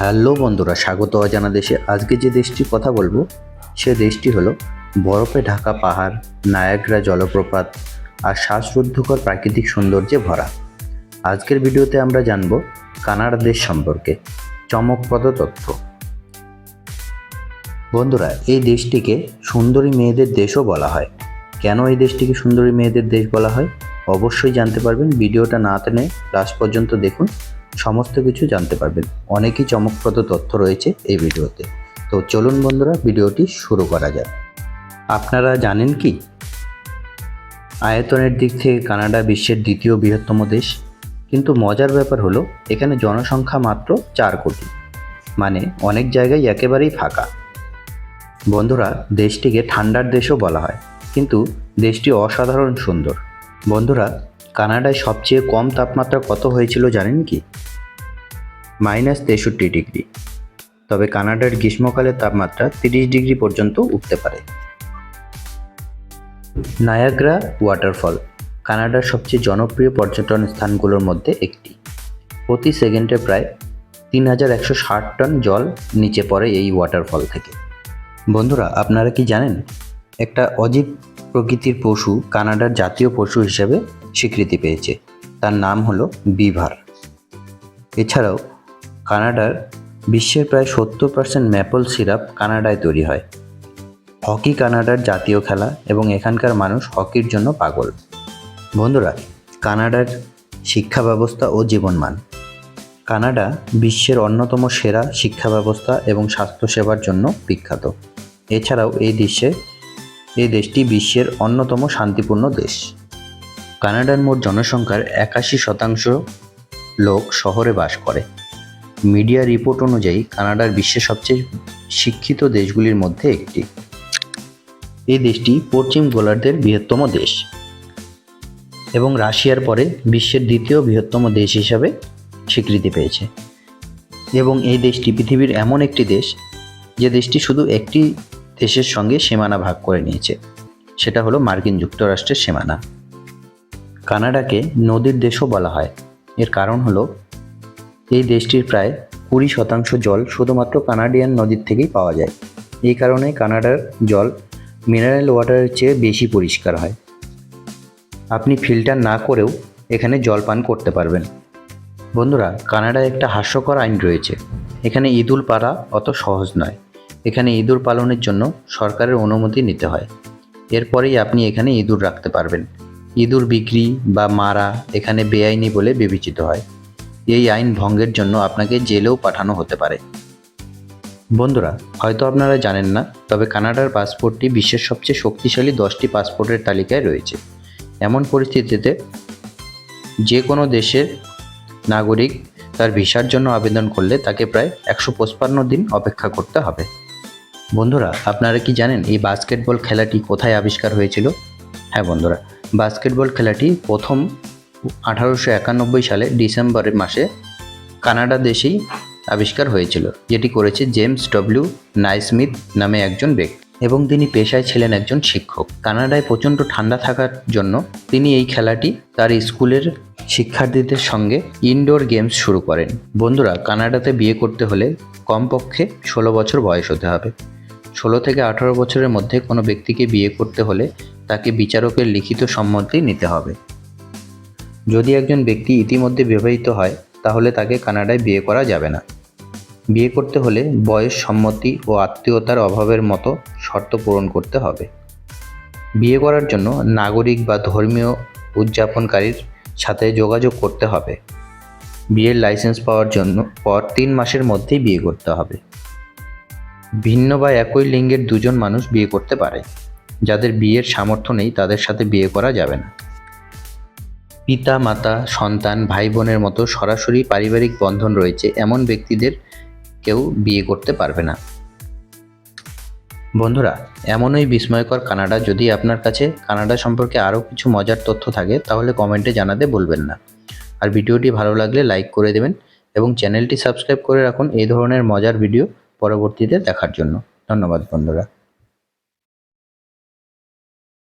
Hello বন্ধুরা, স্বাগত অজানা দেশে। আজকে যে দেশটির কথা বলব, সে দেশটি হলো বরফে ঢাকা পাহাড়, নায়াগ্রা জলপ্রপাত আর শ্বাসরুদ্ধকর প্রাকৃতিক সৌন্দর্যে ভরা। আজকের ভিডিওতে আমরা জানব কানাডা দেশ সম্পর্কে চমকপ্রদ তথ্য। বন্ধুরা, এই দেশটিকে সুন্দরী মেয়েদের দেশও বলা হয়। কেন এই দেশটিকে সুন্দরী মেয়েদের দেশ বলা হয়? অবশ্যই জানতে পারবেন। ভিডিওটা না টেনে লাস্ট পর্যন্ত দেখুন। সমস্ত কিছু জানতে পারবেন। অনেকই চমকপ্রদ তথ্য রয়েছে এই ভিডিওতে। তো চলুন বন্ধুরা, ভিডিওটি শুরু করা যাক। আপনারা জানেন কি? আয়তনের দিক থেকে কানাডা বিশ্বের দ্বিতীয় বৃহত্তম দেশ। কিন্তু মজার ব্যাপার হলো, এখানে জনসংখ্যা মাত্র চার কোটি। মানে অনেক জায়গায় একেবারেই ফাঁকা। বন্ধুরা, দেশটিকে ঠান্ডার দেশও বলা হয়। কিন্তু দেশটি অসাধারণ সুন্দর। বন্ধুরা কানাডায় সবচেয়ে কম তাপমাত্রা কত হয়েছিল জানেন কি? মাইনাস তেষট্টি ডিগ্রি। তবে কানাডার গ্রীষ্মকালের তাপমাত্রা তিরিশ ডিগ্রি পর্যন্ত উঠতে পারে। নায়াগ্রা ওয়াটারফল, কানাডার সবচেয়ে জনপ্রিয় পর্যটন স্থানগুলোর মধ্যে একটি। প্রতি সেকেন্ডে প্রায় তিন হাজার একশো ষাট টন জল নিচে পড়ে এই ওয়াটারফল থেকে। বন্ধুরা, আপনারা কি জানেন? একটা অজীব প্রকৃতির পশু কানাডার জাতীয় পশু হিসেবে স্বীকৃতি পেয়েছে। তার নাম হলো বিভার। এছাড়াও কানাডার বিশ্বের প্রায় সত্তর পার্সেন্ট ম্যাপল সিরাপ কানাডায় তৈরি হয়। হকি কানাডার জাতীয় খেলা এবং এখানকার মানুষ হকির জন্য পাগল। বন্ধুরা, কানাডার শিক্ষা ব্যবস্থা ও জীবনমান। কানাডা বিশ্বের অন্যতম সেরা শিক্ষা ব্যবস্থা এবং স্বাস্থ্যসেবার জন্য বিখ্যাত। এছাড়াও এই দেশে, এই দেশটি বিশ্বের অন্যতম শান্তিপূর্ণ দেশ। কানাডার মোট জনসংখ্যার একাশি শতাংশ লোক শহরে বাস করে। মিডিয়া রিপোর্ট অনুযায়ী কানাডার বিশ্বের সবচেয়ে শিক্ষিত দেশগুলির মধ্যে একটি। এই দেশটি পশ্চিম গোলার্ধের বৃহত্তম দেশ এবং রাশিয়ার পরে বিশ্বের দ্বিতীয় বৃহত্তম দেশ হিসাবে স্বীকৃতি পেয়েছে। এবং এই দেশটি পৃথিবীর এমন একটি দেশ যে দেশটি শুধু একটি দেশের সঙ্গে সীমানা ভাগ করে নিয়েছে। সেটা হলো মার্কিন যুক্তরাষ্ট্রের সীমানা। কানাডাকে নদীর দেশও বলা হয়। এর কারণ হলো, এই দেশটির প্রায় কুড়ি শতাংশ জল শুধুমাত্র কানাডিয়ান নদীর থেকেই পাওয়া যায়। এই কারণে কানাডার জল মিনারেল ওয়াটারের চেয়ে বেশি পরিষ্কার হয়। আপনি ফিল্টার না করেও এখানে জল পান করতে পারবেন। বন্ধুরা, কানাডায় একটা হাস্যকর আইন রয়েছে। এখানে ইঁদুর পাড়া অত সহজ নয়। এখানে ইঁদুর পালনের জন্য সরকারের অনুমতি নিতে হয়। এরপরেই আপনি এখানে ইঁদুর রাখতে পারবেন। ইঁদুর বিক্রি বা মারা এখানে বেআইনি বলে বিবেচিত হয়। এই আইন ভঙ্গের জন্য আপনাকে জেলেও পাঠানো হতে পারে। বন্ধুরা, হয়তো আপনারা জানেন না, তবে কানাডার পাসপোর্টটি বিশ্বের সবচেয়ে শক্তিশালী দশটি পাসপোর্টের তালিকায় রয়েছে। এমন পরিস্থিতিতে যে কোনো দেশের নাগরিক তার ভিসার জন্য আবেদন করলে তাকে প্রায় একশো পঁচপান্ন দিন অপেক্ষা করতে হবে। বন্ধুরা, আপনারা কি জানেন এই বাস্কেটবল খেলাটি কোথায় আবিষ্কার হয়েছিল? হ্যাঁ বন্ধুরা বাস্কেটবল খেলাটি প্রথম আঠারোশো একানব্বই সালে ডিসেম্বরের মাসে কানাডা দেশেই আবিষ্কার হয়েছিল, যেটি করেছে জেমস ডব্লিউ নাইসমিথ নামে একজন ব্যক্তি এবং তিনি পেশায় ছিলেন একজন শিক্ষক। কানাডায় প্রচণ্ড ঠান্ডা থাকার জন্য তিনি এই খেলাটি তার স্কুলের শিক্ষার্থীদের সঙ্গে ইনডোর গেমস শুরু করেন। বন্ধুরা, কানাডাতে বিয়ে করতে হলে কমপক্ষে ষোলো বছর বয়স হতে হবে। ষোলো থেকে আঠারো বছরের মধ্যে কোনো ব্যক্তিকে বিয়ে করতে হলে তাকে বিচারকের লিখিত সম্মতি নিতে হবে। যদি একজন ব্যক্তি ইতিমধ্যে বিবাহিত হয়, তাহলে তাকে কানাডায় বিয়ে করা যাবে না। বিয়ে করতে হলে বয়স, সম্মতি ও আত্মীয়তার অভাবের মতো শর্ত পূরণ করতে হবে। বিয়ে করার জন্য নাগরিক বা ধর্মীয় উদযাপনকারীর সাথে যোগাযোগ করতে হবে। বিয়ের লাইসেন্স পাওয়ার জন্য পর তিন মাসের মধ্যেই বিয়ে করতে হবে। ভিন্ন বা একই লিঙ্গের দুজন মানুষ বিয়ে করতে পারে। যাদের বিয়ের সামর্থ্য নেই, তাদের সাথে বিয়ে করা যাবে না। পিতা, মাতা, সন্তান ভাই বোনের মতো সরাসরি পারিবারিক বন্ধন রয়েছে, এমন ব্যক্তিদের কেউ বিয়ে করতে পারবে না। বন্ধুরা, এমনই বিস্ময়কর কানাডা। যদি আপনার কাছে কানাডা সম্পর্কে আরও কিছু মজার তথ্য থাকে, তাহলে কমেন্টে জানাতে বলবেন না। আর ভিডিওটি ভালো লাগলে লাইক করে দেবেন এবং চ্যানেলটি সাবস্ক্রাইব করে রাখুন এই ধরনের মজার ভিডিও পরবর্তীতে দেখার জন্য। ধন্যবাদ, বন্ধুরা।